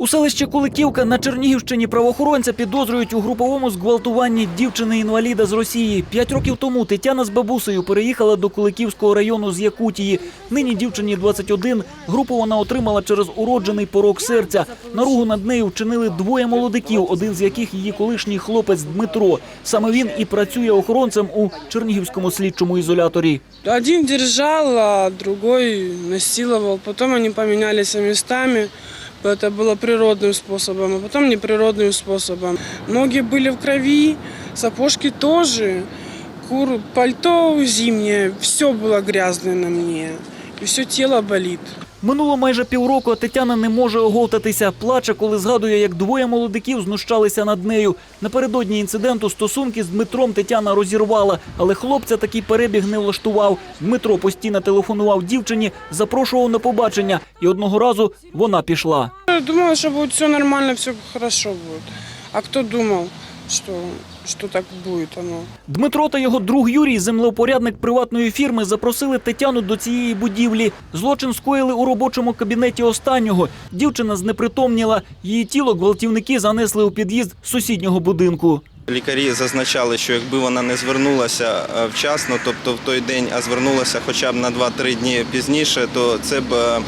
У селищі Куликівка на Чернігівщині правоохоронця підозрюють у груповому зґвалтуванні дівчини-інваліда з Росії. П'ять років тому Тетяна з бабусею переїхала до Куликівського району з Якутії. Нині дівчині 21. Групу вона отримала через уроджений порок серця. Наругу над нею вчинили двоє молодиків, один з яких її колишній хлопець Дмитро. Саме він і працює охоронцем у Чернігівському слідчому ізоляторі. Один держал, а другой насиловал. Потом они поменялись местами. Это было природным способом, а потом неприродным способом. Ноги были в крови, сапожки тоже, кур, пальто зимнее, все было грязное на мне. И все тело болит. Минуло майже півроку, а Тетяна не може оговтатися. Плаче, коли згадує, як двоє молодиків знущалися над нею. Напередодні інциденту стосунки з Дмитром Тетяна розірвала, але хлопця такий перебіг не влаштував. Дмитро постійно телефонував дівчині, запрошував на побачення, і одного разу вона пішла. Я думала, что будет все нормально, все хорошо будет. А кто думал, что, что так будет оно? Дмитро та його друг Юрій, землеупорядник приватної фірми, запросили Тетяну до цієї будівлі. Злочин скоїли у робочому кабінеті останнього. Дівчина знепритомніла. Її тіло гвалтівники занесли у під'їзд сусіднього будинку. Лікарі зазначали, що якби вона не звернулася е, вчасно, тобто в той день, а звернулася хоча б на 2-3 дні пізніше, то це б е,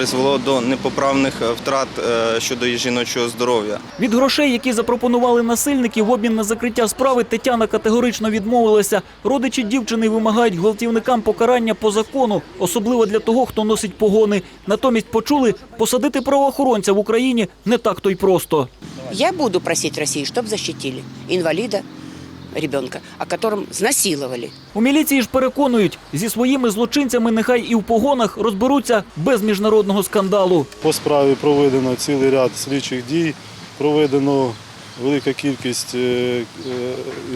призвело до непоправних е, втрат е, щодо її жіночого здоров'я. Від грошей, які запропонували насильники в обмін на закриття справи, Тетяна категорично відмовилася. Родичі дівчини вимагають гвалтівникам покарання по закону, особливо для того, хто носить погони. Натомість почули, посадити правоохоронця в Україні не так то й просто. Я буду просить России, чтобы защитили инвалида, ребенка, о котором изнасиловали. У міліції ж переконують, зі своїми злочинцями нехай і в погонах розберуться без міжнародного скандалу. По справі проведено цілий ряд слідчих дій, проведено велика кількість е, е,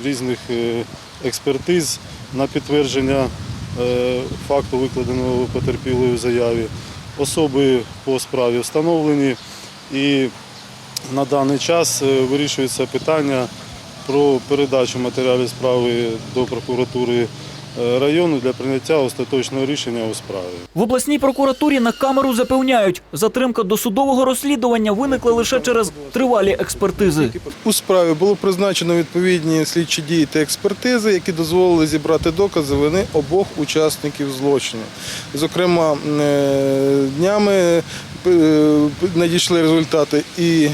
різних е, експертиз на підтвердження факту, викладеного потерпілою в заяві. Особи по справі встановлені і на даний час вирішується питання про передачу матеріалів справи до прокуратури е, району для прийняття остаточного рішення у справі. В обласній прокуратурі на камеру запевняють, затримка досудового розслідування виникла лише через тривалі експертизи. У справі було призначено відповідні слідчі дії та експертизи, які дозволили зібрати докази вини обох учасників злочину. Зокрема, е, днями е, надійшли результати і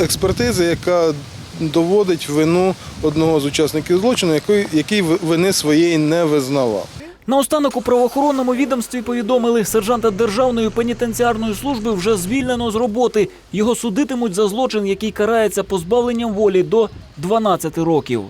експертизи, яка доводить вину одного з учасників злочину, який, який вини своєї не визнавав. Наостанок у правоохоронному відомстві повідомили, сержанта Державної пенітенціарної служби вже звільнено з роботи. Його судитимуть за злочин, який карається позбавленням волі до 12 років.